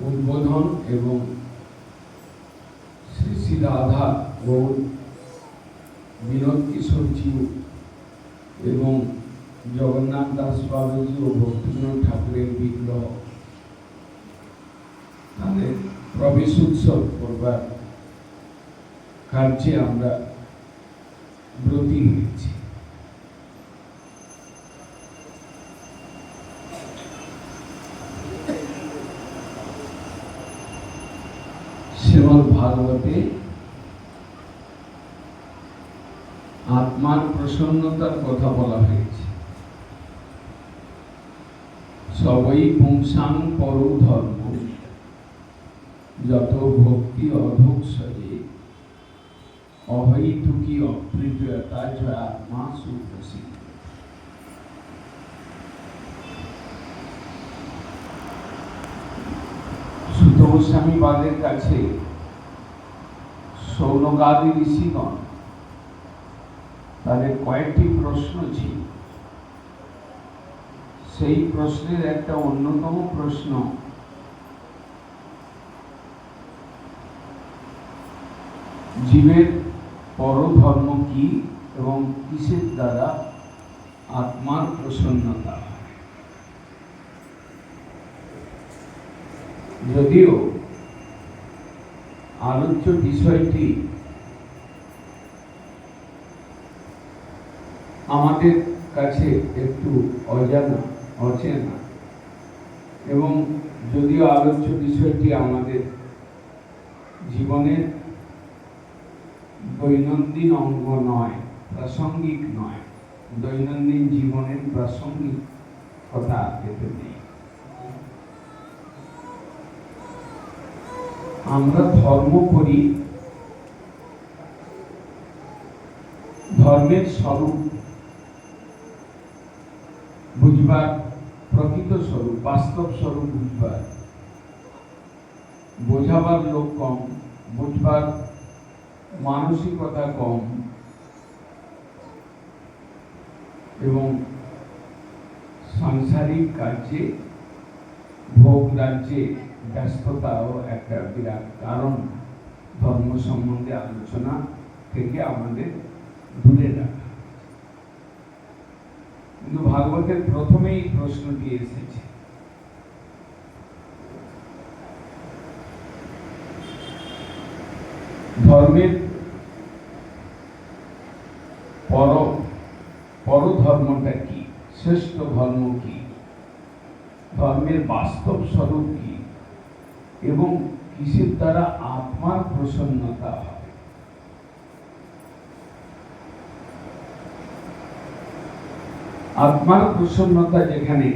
উদ্বোধন এবং শ্রী শ্রী রাধা গৌর বিনোদ কিশোর জিউ এবং জগন্নাথ দাস বাবুজি ও ভক্তিবিনোদ ঠাকুরের বিগ্রহ। তাদের প্রবেশ উৎসব করবার কার্যে আমরা ব্রতী হয়েছি। ভাগবতে আত্মার প্রসন্নতার কথা বলা হয়েছে। সবই পুংসাং পর ধর্ম। যত ভক্তি অধোক আত্মা সুপ্রসিদ্ধ। সুত বাদের কাছে সৌনকাদি ঋষিগণ তাদের কয়েকটি প্রশ্ন ছিল। সেই প্রশ্নের একটা অন্যতম প্রশ্ন, জীবের পরধর্ম কি এবং কিসের দ্বারা আত্মার প্রসন্নতা? যদিও আলোচ্য বিষয়টি আমাদের কাছে একটু অজানা, অচেনা। এবং যদিও আলোচ্য বিষয়টি আমাদের জীবনের দৈনন্দিন অঙ্গ নয়, প্রাসঙ্গিক নয়, দৈনন্দিন জীবনের প্রাসঙ্গিক কথা এতে নেই। আমরা ধর্ম করি, ধর্মের স্বরূপ বুঝবার প্রকৃত স্বরূপ, বাস্তব স্বরূপ বুঝবার, বোঝাবার লোক কম, বুঝবার মানসিকতা কম এবং সাংসারিক কার্যে, ভোগ রাজ্যে ব্যস্ততাও একটা বিরাট কারণ। ধর্ম সম্বন্ধে আলোচনা থেকে আমাদের দূরে রাখা। কিন্তু ভাগবতের প্রথমেই প্রশ্নটি এসেছে, ধর্মের পর, পরধর্মটা কি? শ্রেষ্ঠ ধর্ম কি? ধর্মের বাস্তব স্বরূপ কি? এবং কিসের দ্বারা আত্মার প্রসন্নতা হবে? আত্মার প্রসন্নতা যেখানে,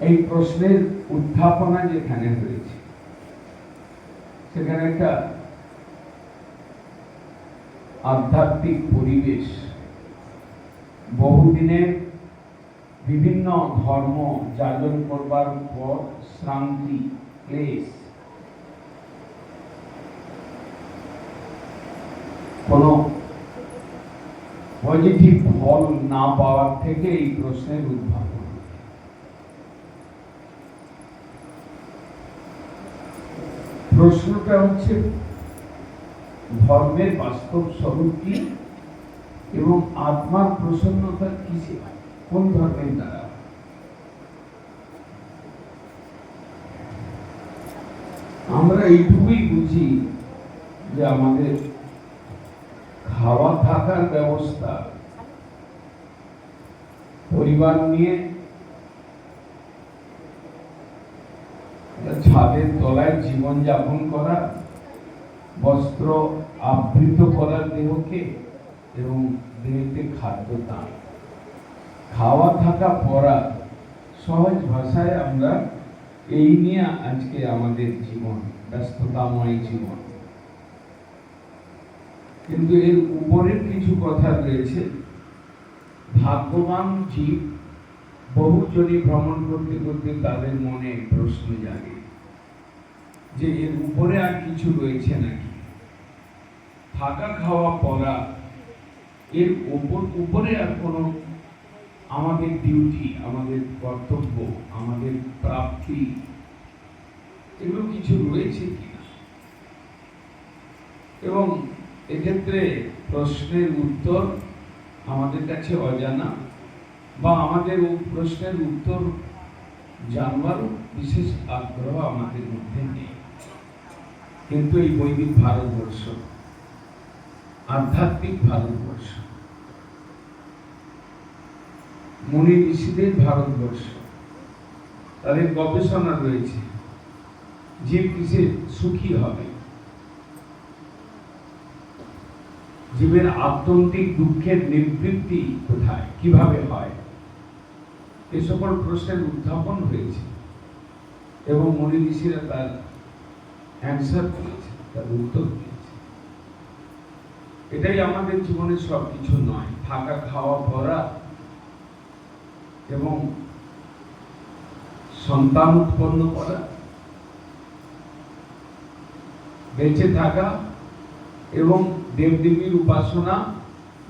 এই প্রশ্নের উত্থাপনা যেখানে হয়েছে, সেখানে একটা আধ্যাত্মিক পরিবেশ, বহুদিনের বিভিন্ন ধর্ম যাজন করবার পর শ্রান্তি, ক্লেশ। কোনো পজিটিভ ফল না পাওয়ার থেকে এই প্রশ্নের উদ্ভাবন প্রশ্নটা হচ্ছে, ধর্মের বাস্তব স্বরূপ কি এবং আত্মার প্রসন্নতা কিসে? হয় কোন ধর্মের দ্বারা? আমরা এইটুকুই বুঝি যে আমাদের খাওয়া থাকার ব্যবস্থা, পরিবার নিয়ে, ছাদের তলায় জীবন যাপন করা, বস্ত্র আবৃত করার দেহকে এবং দেহতে খাদ্য দান। খাওয়া থাকা পড়া সহজ ভাষায় আমরা এই নিয়ে আজকে আমাদের জীবন, ব্যস্ততাময় জীবন। কিন্তু এর উপরের কিছু কথা রয়েছে। ভাগ্যবান জীব বহুজনই ভ্রমণ করতে করতে তাদের মনে প্রশ্ন জাগে যে এর উপরে আর কিছু রয়েছে নাকি? থাকা খাওয়া পড়া এর উপর উপরে আর কোনো আমাদের ডিউটি আমাদের কর্তব্য, আমাদের প্রাপ্তি, এগুলো কিছু রয়েছে কিনা? এবং এক্ষেত্রে প্রশ্নের উত্তর আমাদের কাছে অজানা বা আমাদের প্রশ্নের উত্তর জানবার বিশেষ আগ্রহ আমাদের মধ্যে নেই। কিন্তু এই বৈদিক ভারতবর্ষ, আধ্যাত্মিক ভারতবর্ষ মুনি ঋষিদের ভারতবর্ষ। তাদের গবেষণা রয়েছে জীব কিসে সুখী হবে। জীবের আত্যন্তিক দুঃখের নিবৃত্তি কোথায়? কীভাবে হয়? এ সকল প্রশ্নের উত্থাপন হয়েছে এবং মনি ঋষিরা তার অ্যান্সার দিয়েছে, তার উত্তর দিয়েছে। এটাই আমাদের জীবনের সব কিছু নয়। থাকা, খাওয়া, ভরা এবং সন্তান উৎপন্ন করা, বেঁচে থাকা এবং দেবদেবীর উপাসনা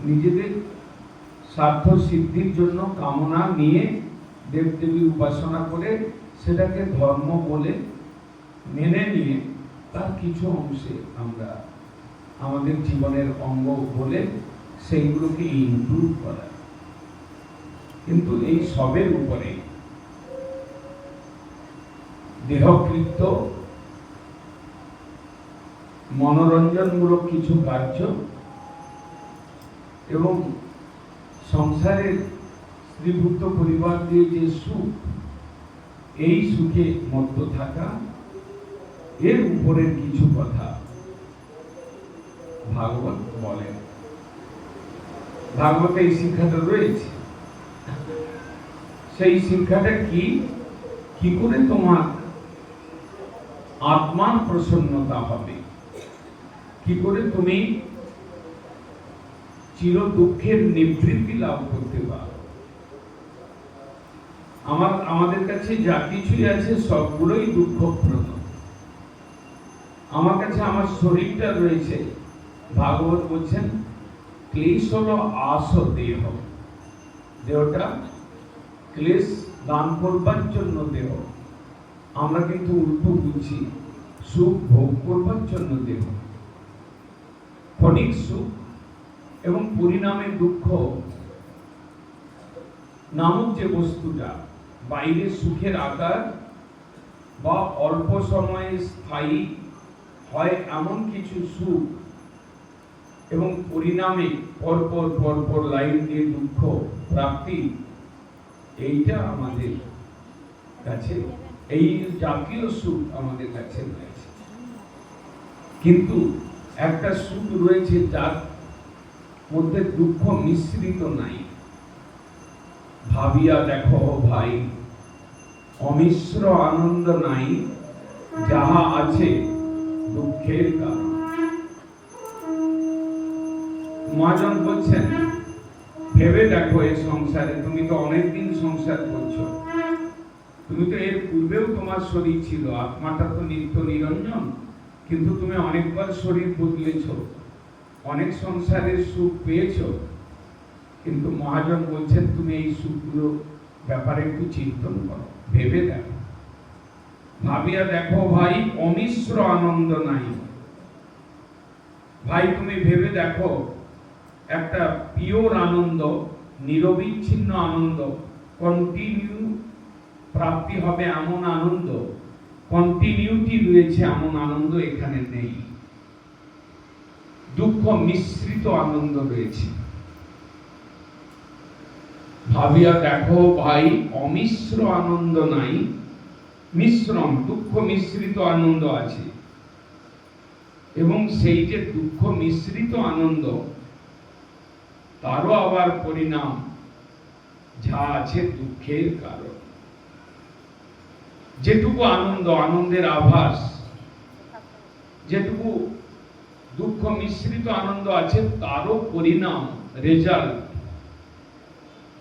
নিজেদের স্বার্থ সিদ্ধির জন্য কামনা নিয়ে দেবদেবীর উপাসনা করে সেটাকে ধর্ম বলে মেনে নিয়ে তার কিছু অংশে আমরা আমাদের জীবনের অঙ্গ বলে সেইগুলোকে ইনক্লুড করা। কিন্তু এই সবের উপরে দেহকৃত্য মনোরঞ্জনমূলক কিছু কার্য এবং সংসারের স্ত্রীভূত পরিবার দিয়ে যে সুখ, এই সুখে মত্ত থাকা, এর উপরের কিছু কথা ভাগবত বলেন। ভাগবতে এই শিক্ষাটা রয়েছে। সেই শিক্ষাটা কি? কি করে তোমার আত্মার প্রসন্নতা হবে? কি করে তুমি চির দুঃখের নিবৃত্তি লাভ করতে পারো? আমার, আমাদের কাছে যা কিছুই আছে সবগুলোই দুঃখপ্রদ। আমার কাছে আমার শরীরটা রয়েছে। ভাগবত বলছেন, ক্লেশ হলো আস দেহ। দেহটা ক্লেশ দান করবার জন্য দেহ আমরা কিন্তু উল্টো বুঝছি সুখ ভোগ করবার জন্য দেহ ক্ষণিক সুখ এবং পরিণামে দুঃখ নামক যে বস্তুটা, বাইরে সুখের আকার বা অল্প সময়ে স্থায়ী হয় এমন কিছু সুখ এবং পরিণামে পরপর পরপর লাইন দিয়ে দুঃখ, প্রাপ্তি এইটা আমাদের কাছে, এই জাতীয় সুখ আমাদের কাছে রয়েছে। কিন্তু একটা সুখ রয়েছে যার মধ্যে দুঃখ মিশ্রিত নাই। ভাবিয়া দেখো ভাই, অমিশ্র আনন্দ নাই, যাহা আছে দুঃখের কারণ। মহাজন বলছেন ভেবে দেখো এই সংসারে। তুমি তো অনেকদিন সংসার করছ। তুমি তো এর পূর্বেও তোমার শরীর ছিল, আত্মাটা তো নিত্য নিরঞ্জন। কিন্তু তুমি অনেকবার শরীর বদলেছ, অনেক সংসারের সুখ পেয়েছ। কিন্তু মহাজন বলছেন, তুমি এই সুখগুলো ব্যাপারে একটু চিন্তন করো, ভেবে দেখো। ভাবিয়া দেখো, ভাই, অমিশ্র আনন্দ নাই। ভাই, তুমি ভেবে দেখো একটা পিওর আনন্দ, নিরবিচ্ছিন্ন আনন্দ কন্টিনিউ প্রাপ্তি হবে এমন আনন্দ কন্টিনিউটি রয়েছে এমন আনন্দ এখানে নেই। দুঃখ মিশ্রিত আনন্দ রয়েছে। ভাবিয়া দেখো ভাই, অমিশ্র আনন্দ নাই, মিশ্রম, দুঃখ মিশ্রিত আনন্দ আছে। এবং সেই যে দুঃখ মিশ্রিত আনন্দ তারও আবার পরিণাম, যা আছে দুঃখের কারণ। যেটুকু আনন্দ, আনন্দের আভাস, যেটুকু দুঃখ, মিশ্রিত আনন্দ আছে, তারও পরিণাম রেজাল্ট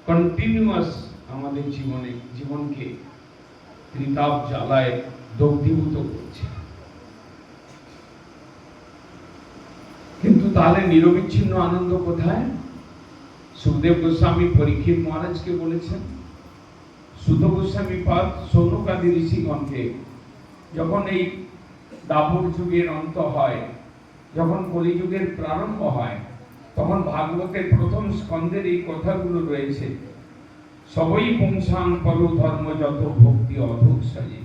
কন্টিনিউয়াস আমাদের জীবনে, জীবনকে ত্রিতাপ জ্বালায়, দগ্ধীভূত করছে। কিন্তু তাহলে নিরবিচ্ছিন্ন আনন্দ কোথায়? সুখদেব গোস্বামী পরীক্ষিত মহারাজকে বলেছেন সুধ গোস্বামী পাদ সৌনকাদি ঋষিগণকে, যখন এই দাপর যুগের অন্ত হয়, যখন কলিযুগের প্রারম্ভ হয়, তখন ভাগবতের প্রথম স্কন্ধের এই কথাগুলো রয়েছে, সবই পুংসাং পর ধর্ম যত ভক্তি অধুক সাজে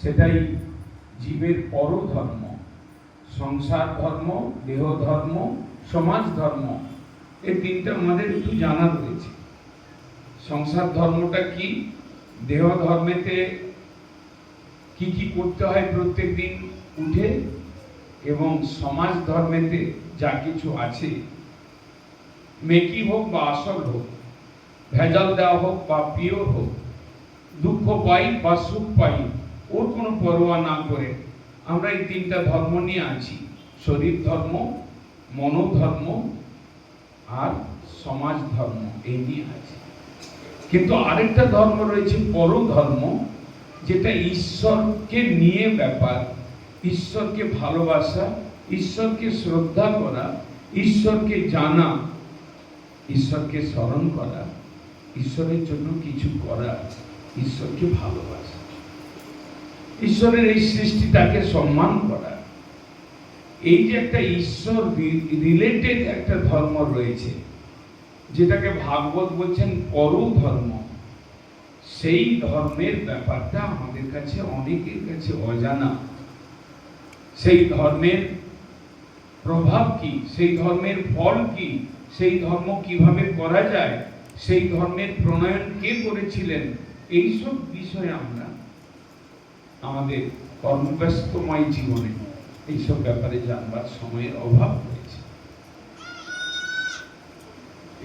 সেটাই জীবের পর ধর্ম সংসার ধর্ম, দেহ ধর্ম, সমাজ ধর্ম এই তিনটা আমাদের একটু জানা রয়েছে। সংসার ধর্মটা কি? দেহ ধর্মেতে কি কি করতে হয় প্রত্যেক দিন উঠে? এবং সমাজ ধর্মেতে যা কিছু আছে মেকি হোক বা আসল হোক, ভেজাল দেওয়া হোক বা পিওর হোক, দুঃখ পাই বা সুখ পাই, ওর কোনো পরোয়া না করে আমরা এই তিনটা ধর্ম নিয়ে আছি। শরীর ধর্ম, মনোধর্ম আর সমাজ ধর্ম, এই নিয়ে আছে। কিন্তু আরেকটা ধর্ম রয়েছে পরধর্ম যেটা ঈশ্বরকে নিয়ে ব্যাপার, ঈশ্বরকে ভালোবাসা, ঈশ্বরকে শ্রদ্ধা করা, ঈশ্বরকে জানা, ঈশ্বরকে স্মরণ করা, ঈশ্বরের জন্য কিছু করা, ঈশ্বরকে ভালোবাসা। ঈশ্বরের এই সৃষ্টিটাকে সম্মান করা এই যে একটা ঈশ্বর রিলেটেড একটা ধর্ম রয়েছে, যেটাকে ভাগবত বলছেন পর ধর্ম, সেই ধর্মের ব্যাপারটা আমাদের কাছে, অনেকের কাছে অজানা। সেই ধর্মের প্রভাব কি? সেই ধর্মের ফল কি? সেই ধর্ম কীভাবে করা যায়? সেই ধর্মের প্রণয়ন কে করেছিলেন? এইসব বিষয়ে আমরা আমাদের কর্মব্যস্তময় জীবনে এইসব ব্যাপারে জানবার সময়ের অভাব রয়েছে।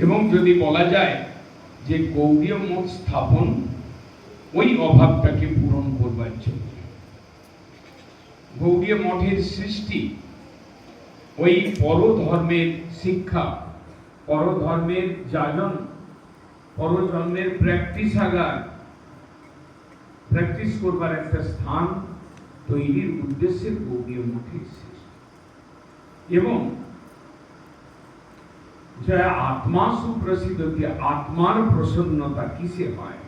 এবং যদি বলা যায় যে গৌরীয় মঠ স্থাপন, ওই অভাবটাকে পূরণ করবার জন্য। গৌরীয় মঠের সৃষ্টি, ওই পরধর্মের শিক্ষা, পরধর্মের যাজন, পরধর্মের প্র্যাকটিসাগার প্র্যাকটিস করবার একটা স্থান তৈরির উদ্দেশ্যে গৌরীয় মঠের সৃষ্টি এবং যে আত্মা সুপ্রসিদ্ধ কি, আত্মার প্রসন্নতা কিসে হয়?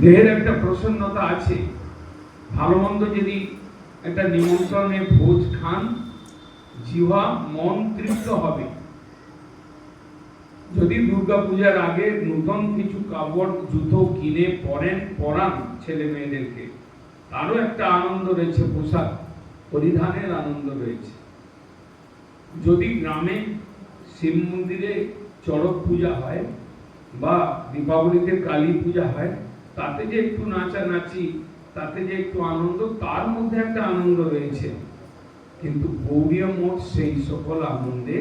দেহের একটা প্রসন্নতা আছে। ভালো মন্দ যদি একটা নিমন্ত্রণে ভোজ খান, জিহ্বা মন তৃপ্ত হবে। যদি দুর্গা পূজার আগে নতুন কিছু কাপড়, জুতো কিনে পরেন, পরান ছেলে মেয়েদেরকে, তারও একটা আনন্দ রয়েছে, পোশাক পরিধানের আনন্দ রয়েছে। যদি গ্রামে শিব মন্দিরে চড়ক পূজা হয় বা দীপাবলিতে কালী পূজা হয়, তাতে যে একটু নাচানাচি, তাতে যে একটু আনন্দ, তার মধ্যে একটা আনন্দ রয়েছে। কিন্তু গৌরীয় মঠ সেই সকল আনন্দে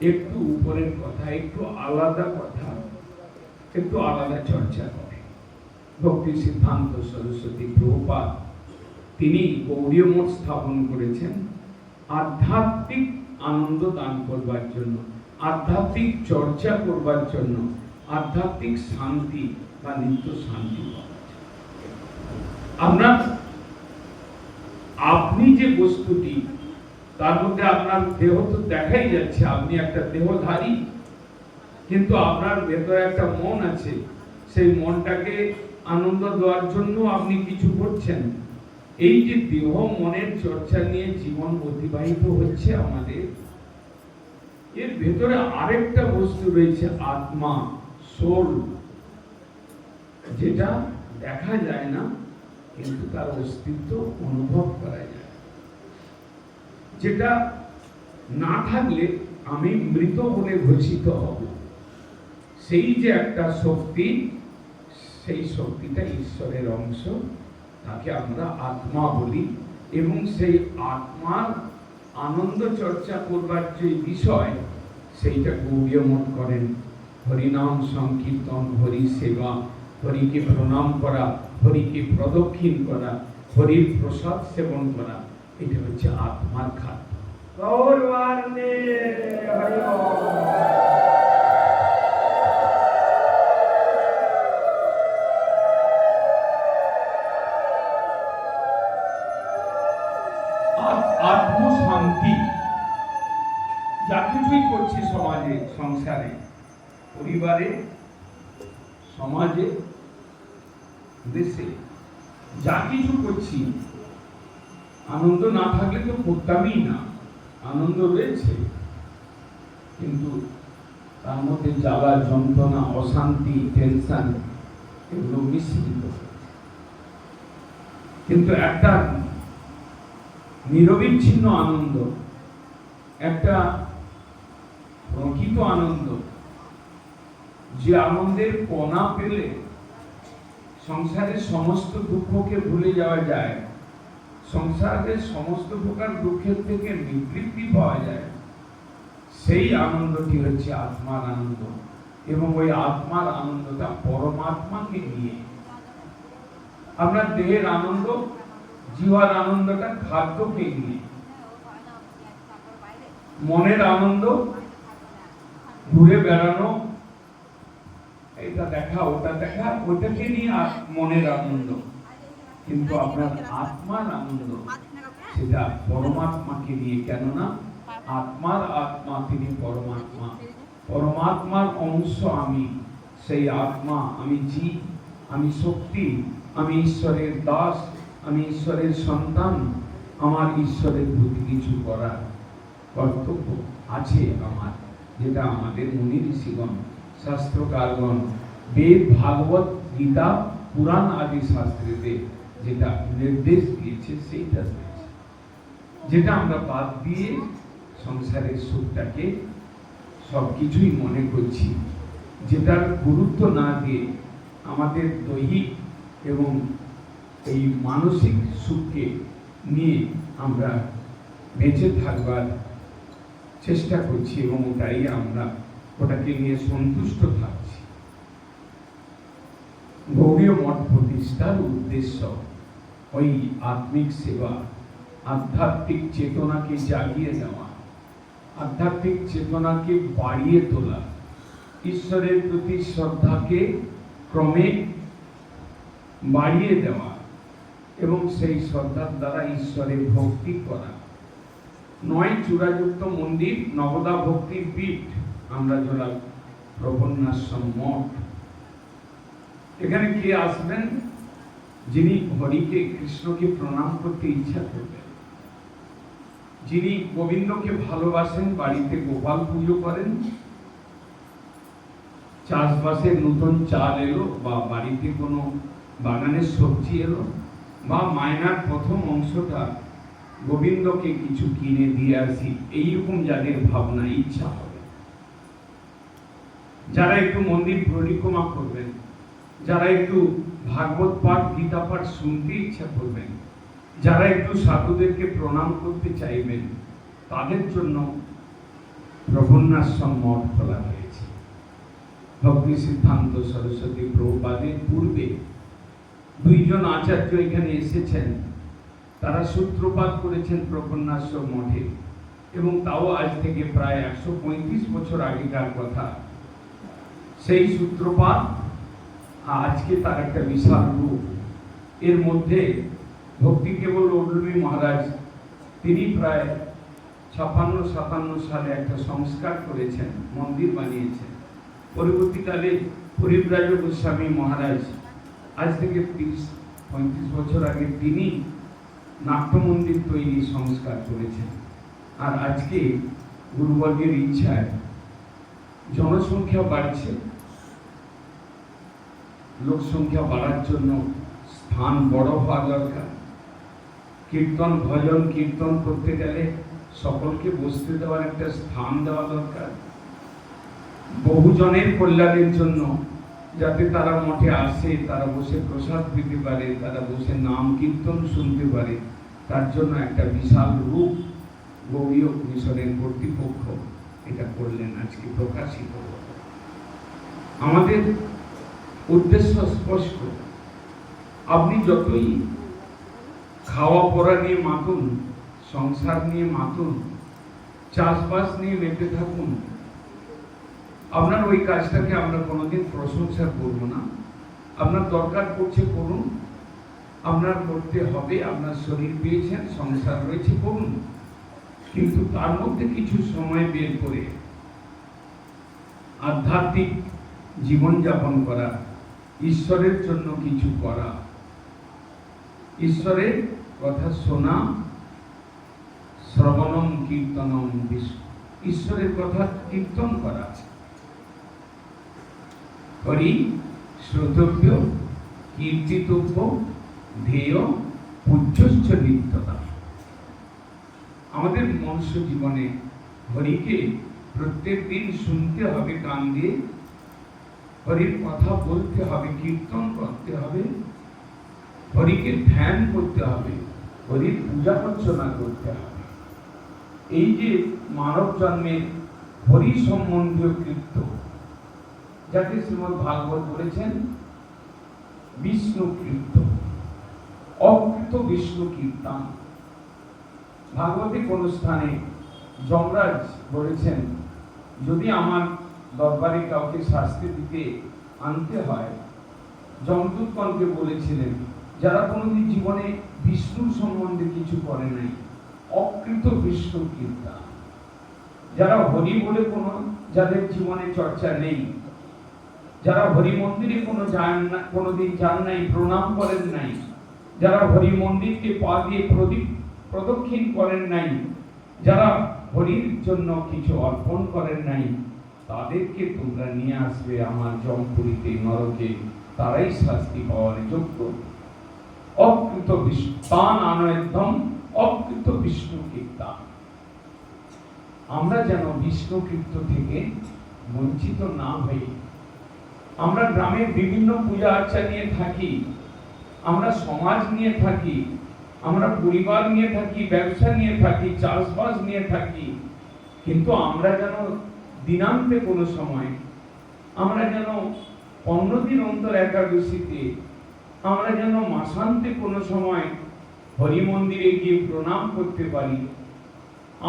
একটু উপরের কথা, একটু আলাদা কথা, একটু আলাদা চর্চা করে। ভক্তি সিদ্ধান্ত সরস্বতী প্রভুপাদ, তিনি গৌরীয় মঠ স্থাপন করেছেন। আধ্যাত্মিক আনন্দ দান করবার জন্য, আধ্যাত্মিক চর্চা করবার জন্য, আধ্যাত্মিক শান্তি বা নিত্য শান্তি আপনার আপনি যে বস্তুটি তার মধ্যে আপনার দেহ তো দেখাই যাচ্ছে, আপনি একটা দেহধারী। কিন্তু আপনার ভেতরে একটা মন আছে, সেই মনটাকে আনন্দ দেওয়ার জন্য আপনি কিছু করছেন। এই যে দেহ মনের চর্চা নিয়ে জীবন অতিবাহিত হচ্ছে আমাদের, এর ভেতরে আরেকটা বস্তু রয়েছে, আত্মা সোল যেটা দেখা যায় না, কিন্তু তার অস্তিত্ব অনুভব করা যায়। যেটা না থাকলে আমি মৃত বলে ঘোষিত হব। সেই যে একটা শক্তি, সেই শক্তিটা ঈশ্বরের অংশ, তাকে আমরা আত্মা বলি এবং সেই আত্মার আনন্দ চর্চা করবার যে বিষয়, সেইটা গৌরীয় করেন। হরিনাম সংকীর্তন, হরি সেবা, হরিকে প্রণাম করা, হরিকে প্রদক্ষিণ করা, হরির প্রসাদ সেবন করা। এটা হচ্ছে আত্মার। আত- আত্মশান্তি যা কিছুই করছি সমাজে সংসারে পরিবারে সমাজে দেশে যা কিছু করছি আনন্দ না থাকলে তো করতামই না। আনন্দ রয়েছে। কিন্তু তার মধ্যে জ্বালা, যন্ত্রণা, অশান্তি টেনশন এগুলো মিশ্রিত। কিন্তু একটা নিরবিচ্ছিন্ন আনন্দ, একটা প্রকৃত আনন্দ, যে আনন্দের কণা পেলে সংসারের সমস্ত দুঃখকে ভুলে যাওয়া যায়। সংসারের সমস্ত প্রকার দুঃখের থেকে নিবৃত্তি পাওয়া যায়, সেই আনন্দটি হচ্ছে আত্মার আনন্দ। এবং ওই আত্মার আনন্দটা পরমাত্মাকে নিয়ে। আমরা দেহের আনন্দ জীবন আনন্দটা খাদ্যকে নিয়ে। মনের আনন্দ, ঘুরে বেড়ানো এটা দেখা, ওটা দেখা, ওটাকে নিয়ে মনের আনন্দ। কিন্তু আপনার আত্মার আনন্দ সেটা পরমাত্মাকে নিয়ে কেননা আত্মার আত্মা তিনি পরমাত্মা। পরমাত্মার অংশ আমি, সেই আত্মা আমি জীব, আমি শক্তি, আমি ঈশ্বরের দাস, আমি ঈশ্বরের সন্তান, আমার ঈশ্বরের প্রতি কিছু করার কর্তব্য আছে আমার, যেটা আমাদের মুনি ঋষিগণ শাস্ত্রকারগণ, বেদ, ভাগবত, গীতা, পুরাণ আদি শাস্ত্রেতে যেটা নির্দেশ দিয়েছে, সেইটা রয়েছে যেটা আমরা বাদ দিয়ে সংসারের সুখটাকে সব কিছুই মনে করছি, যেটার গুরুত্ব না দিয়ে আমাদের দৈহিক এবং এই মানসিক সুখকে নিয়ে আমরা বেঁচে থাকবার চেষ্টা করছি এবং ওটাই আমরা ওটাকে নিয়ে সন্তুষ্ট থাকছি। গৌরীয় মঠ প্রতিষ্ঠার উদ্দেশ্য ওই আত্মিক সেবা, আধ্যাত্মিক চেতনাকে জাগিয়ে দেওয়া আধ্যাত্মিক চেতনাকে বাড়িয়ে তোলা, ঈশ্বরের প্রতি শ্রদ্ধাকে ক্রমে বাড়িয়ে দেওয়া এবং সেই শ্রদ্ধার দ্বারা ঈশ্বরের ভক্তি করা। নয় চূড়াযুক্ত মন্দির, নবদা ভক্তির পীঠ, আমরা জোড়া প্রবন্যাশ্রম মঠ। এখানে কে আসবেন? যিনি হরিকে কৃষ্ণকে প্রণাম করতে ইচ্ছা করবেন। যিনি গোবিন্দকে ভালোবাসেন, বাড়িতে গোপাল পুজো করেন চাষবাসের নতুন চাল এলো বা বাড়িতে কোনো বাগানের সবজি এলো বা মায়নার প্রথম অংশটা গোবিন্দকে কিছু কিনে দিয়ে আসি, এইরকম যাদের ভাবনা, ইচ্ছা হবে। যারা একটু মন্দির পরিক্রমা করবেন, যারা একটু ভাগবত পাঠ, গীতা পাঠ শুনতে ইচ্ছা করবেন। যারা একটু সাধুদেরকে প্রণাম করতে চাইবেন, তাদের জন্য প্রভন্যাশ্রম মঠ খোলা হয়েছে। ভক্তি সিদ্ধান্ত সরস্বতী প্রভুপাদের পূর্বে দুইজন আচার্য এখানে এসেছেন। তারা সূত্রপাত করেছেন প্রপন্যাশ্রম মঠে এবং তাও আজ থেকে প্রায় একশো পঁয়ত্রিশ বছর আগেকার কথা। সেই সূত্রপাত আজকে তার একটা বিশাল রূপ। এর মধ্যে ভক্তি কেবল অরুণী মহারাজ, তিনি প্রায় ছাপান্ন সাতান্ন সালে একটা সংস্কার করেছেন, মন্দির বানিয়েছেন। পরবর্তীকালে পরিব্রাজ গোস্বামী মহারাজ, আজ থেকে তিরিশ, পঁয়ত্রিশ বছর আগে তিনি নাট্য মন্দির তৈরি সংস্কার করেছেন। আর আজকে গুরুবর্গের ইচ্ছায় জনসংখ্যা বাড়ছে। লোক সংখ্যা বাড়ার জন্য স্থান বড় হওয়া দরকার। কীর্তন, ভজন, কীর্তন করতে গেলে সকলকে বসতে দেওয়ার একটা স্থান দেওয়া দরকার। বহুজনের কল্যাণের জন্য যাতে তারা মঠে আসে, তারা বসে প্রসাদ পেতে পারে, তারা বসে নাম কীর্তন শুনতে পারে, তার জন্য একটা বিশাল রূপ গৌরীয় মিশনের কর্তৃপক্ষ এটা করলেন আজকে প্রকাশিত আমাদের উদ্দেশ্য স্পষ্ট। আপনি যতই খাওয়া পড়া নিয়ে মাতুন, সংসার নিয়ে মাতুন, চাষবাস নিয়ে মেতে থাকুন, আপনার ওই কাজটাকে আমরা কোনোদিন প্রশংসা করব না। আপনার দরকার পড়ছে করুন আপনার করতে হবে, আপনার শরীর পেয়েছেন, সংসার রয়েছে করুন কিন্তু তার মধ্যে কিছু সময় বের করে আধ্যাত্মিক জীবনযাপন করা ঈশ্বরের জন্য কিছু করা। ঈশ্বরের কথা শোনা, শ্রবণম, কীর্তনম ঈশ্বরের কথা কীর্তন করা। হরি, শ্রোতব্য, কীর্তিতব্য, ধ্যেয় পূজ্যশ্চ নিত্যতা। আমাদের মনুষ্য জীবনে হরিকে প্রত্যেক দিন শুনতে হবে, কান দিয়ে। হরির কথা বলতে হবে, কীর্তন করতে হবে, হরিকে ধ্যান করতে হবে, হরির পূজা অর্চনা করতে হবে। এই যে মানব জন্মে হরি সম্বন্ধীয় কীর্ত, যাকে শ্রীমদ ভাগবত বলেছেন, বিষ্ণু কীর্ত, অকৃত বিষ্ণু কীর্তন। ভাগবতে কোন স্থানে যমরাজ বলেছেন, যদি আমার দরবারে কাউকে শাস্তি দিতে আনতে হয়। যমদূতগণকে বলেছিলেন, যারা কোনোদিন জীবনে বিষ্ণুর সম্বন্ধে কিছু করে নাই, অকৃত বিষ্ণু কীর্তন যারা হরি বলে কোনো, যাদের জীবনে চর্চা নেই, যারা হরি মন্দিরে কোনো যান না, কোনোদিন যান নাই, প্রণাম করেন নাই, যারা হরি মন্দিরকে পা দিয়ে প্রদীপ প্রদক্ষিণ করেন নাই, যারা হরির জন্য কিছু অর্পণ করেন নাই তাদেরকে তোমরা নিয়ে আসবে আমার জমপুরীতে নরকে, তারাই শাস্তি পাওয়ার যোগ্য। অকৃত বিষ্ণু তান অকৃত বিষ্ণু কীর্তন। আমরা যেন বিষ্ণু কীর্ত থেকে বঞ্চিত না হই। আমরা গ্রামের বিভিন্ন পূজা আর্চা নিয়ে থাকি, আমরা সমাজ নিয়ে থাকি, আমরা পরিবার নিয়ে থাকি, ব্যবসা নিয়ে থাকি, চাষবাস নিয়ে থাকি, কিন্তু আমরা যেন দিনান্তে কোনো সময় আমরা যেন পনেরো দিন অন্তর একাদশীতে আমরা যেন মাসান্তে কোনো সময় হরি মন্দিরে গিয়ে প্রণাম করতে পারি।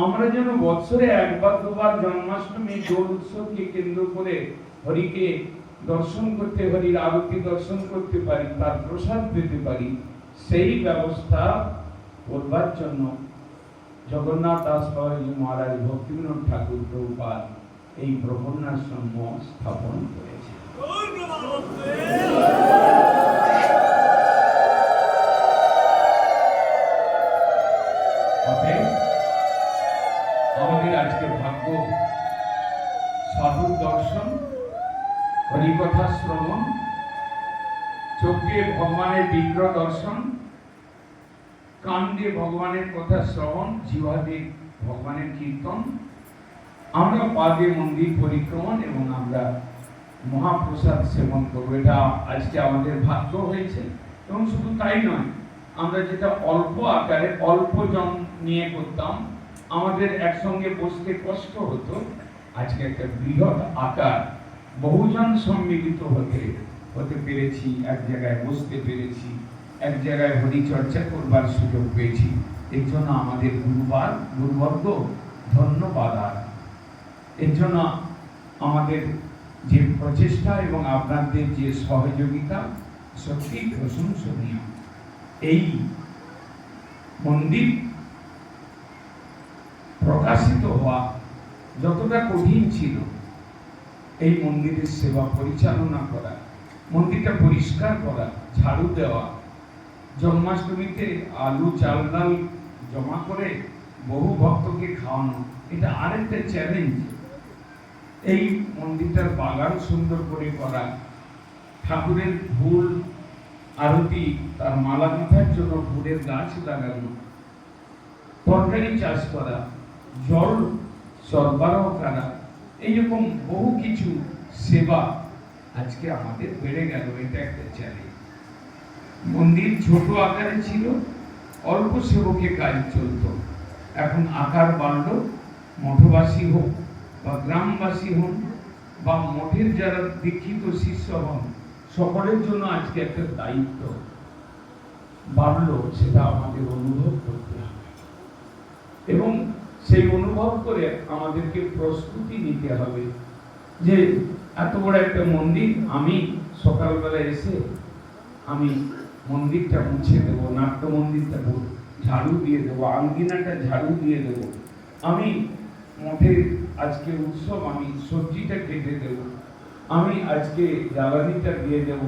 আমরা যেন বছরে একবার, দুবার জন্মাষ্টমী দোল উৎসবকে কেন্দ্র করে হরিকে দর্শন করতে, হরির আরতি দর্শন করতে পারি, তার প্রসাদ পেতে পারি, সেই ব্যবস্থা করবার জন্য জগন্নাথ দাস মহারাজ ভক্তিবিনোদ ঠাকুর প্রভুপাদ এই ব্রহ্মণ্যাশ্রম স্থাপন করেছে। আমাদের আজকে ভাগ্য, সাধুর দর্শন হরিকথা শ্রবণ চোখ ভগবানের বিগ্রহ দর্শন কান দিয়ে ভগবানের কথা শ্রবণ দিয়ে ভগবানের কীর্তন আমরা পা দিয়ে মন্দির পরিক্রমণ এবং আমরা মহাপ্রসাদ সেবন করব। এটা আজকে আমাদের ভাগ্য হয়েছে এবং শুধু তাই নয়, আমরা যেটা অল্প আকারে, অল্প জন নিয়ে করতাম, আমাদের একসঙ্গে বসতে কষ্ট হতো। আজকে একটা বৃহৎ আকার, বহুজন সম্মিলিত হতে হতে পেরেছি, এক জায়গায় বসতে পেরেছি, এক জায়গায় হরিচর্চা করবার সুযোগ পেয়েছি। এর জন্য আমাদের গুরুবার গুরুবর্গ ধন্যবাদ আর এর জন্য আমাদের যে প্রচেষ্টা এবং আপনাদের যে সহযোগিতা, সত্যি প্রশংসনীয়। এই মন্দির প্রকাশিত হওয়া যতটা কঠিন ছিল, এই মন্দিরের সেবা পরিচালনা করা, মন্দিরটা পরিষ্কার করা, ঝাড়ু দেওয়া, জন্মাষ্টমীতে আলু, চাল, ডাল জমা করে বহু ভক্তকে খাওয়ানো, এটা আরেকটা চ্যালেঞ্জ এই মন্দিরটার বাগান সুন্দর করে করা। ঠাকুরের ফুল, আরতি, তার মালা বিধার জন্য ফুলের গাছ লাগানো। তরকারি চাষ করা, জল সরবরাহ করা, এইরকম বহু কিছু সেবা আজকে আমাদের বেড়ে গেল, এটা একটা চ্যালেঞ্জ মন্দির ছোট আকারে ছিল, অল্প সেবকে কাজ চলতো। এখন আকার বাড়লো, মঠবাসী হোক বা গ্রামবাসী হন বা মঠের যারা দীক্ষিত শিষ্য হন, সকলের জন্য আজকে একটা দায়িত্ব বাড়লো, সেটা আমাদের অনুভব করতে হবে। এবং সেই অনুভব করে আমাদেরকে প্রস্তুতি নিতে হবে যে এত বড় একটা মন্দির আমি সকালবেলা এসে আমি মন্দিরটা মুছে দেবো নাট্য মন্দিরটা ঝাড়ু দিয়ে দেবো, আঙ্গিনাটা ঝাড়ু দিয়ে দেবো। আমি মঠের আজকে উৎসব, আমি সবজিটা কেটে দেবো, আমি আজকে জ্বালানিটা দিয়ে দেব,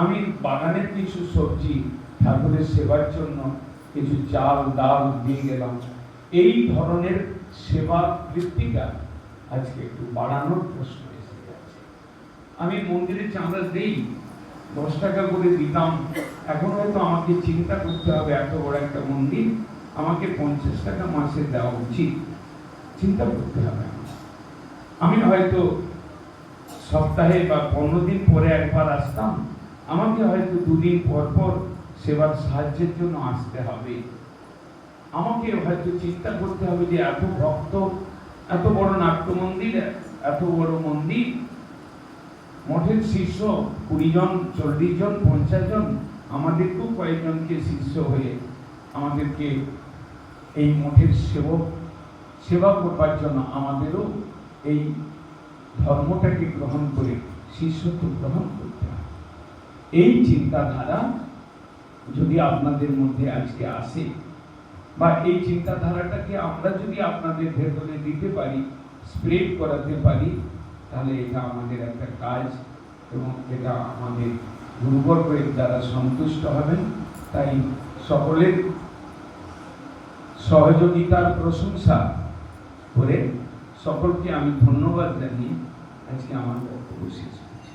আমি বাগানের কিছু সবজি, ঠাকুরের সেবার জন্য কিছু চাল, ডাল দিয়ে গেলাম। এই ধরনের সেবা বৃত্তিটা আজকে একটু বাড়ানোর প্রশ্ন এসে যাচ্ছে। আমি মন্দিরে চাঁদা দেই, দশ টাকা করে দিতাম, এখন হয়তো আমাকে চিন্তা করতে হবে, এত বড় একটা মন্দির, আমাকে পঞ্চাশ টাকা মাসে দেওয়া উচিত। চিন্তা করতে হবে। আমি হয়তো সপ্তাহে বা পনেরো দিন পরে একবার আসতাম, আমাকে হয়তো দুদিন পর পর সেবার সাহায্যের জন্য আসতে হবে আমাকে হয়তো চিন্তা করতে হবে যে এত ভক্ত, এত বড় নাট্য মন্দির এত বড় মন্দির, মঠের শিষ্য কুড়ি জন চল্লিশ জন পঞ্চাশ জন আমাদেরকেও কয়েকজনকে শিষ্য হয়ে আমাদেরকে এই মঠের সেবক সেবা করবার জন্য আমাদেরও এই ধর্মটাকে গ্রহণ করে শিষ্যত্ব গ্রহণ করতে হয়। এই চিন্তাধারা যদি আপনাদের মধ্যে আজকে আসে, বা এই চিন্তাধারাটাকে আমরা যদি আপনাদের ভেতরে দিতে পারি স্প্রেড করাতে পারি, তাহলে এটা আমাদের একটা কাজ এবং এটা আমাদের গুরুবর্গের দ্বারা সন্তুষ্ট হবেন, তাই সকলের সহযোগিতার প্রশংসা করে সকলকে আমি ধন্যবাদ জানিয়ে আজকে আমার বক্তব্য শেষ করছি।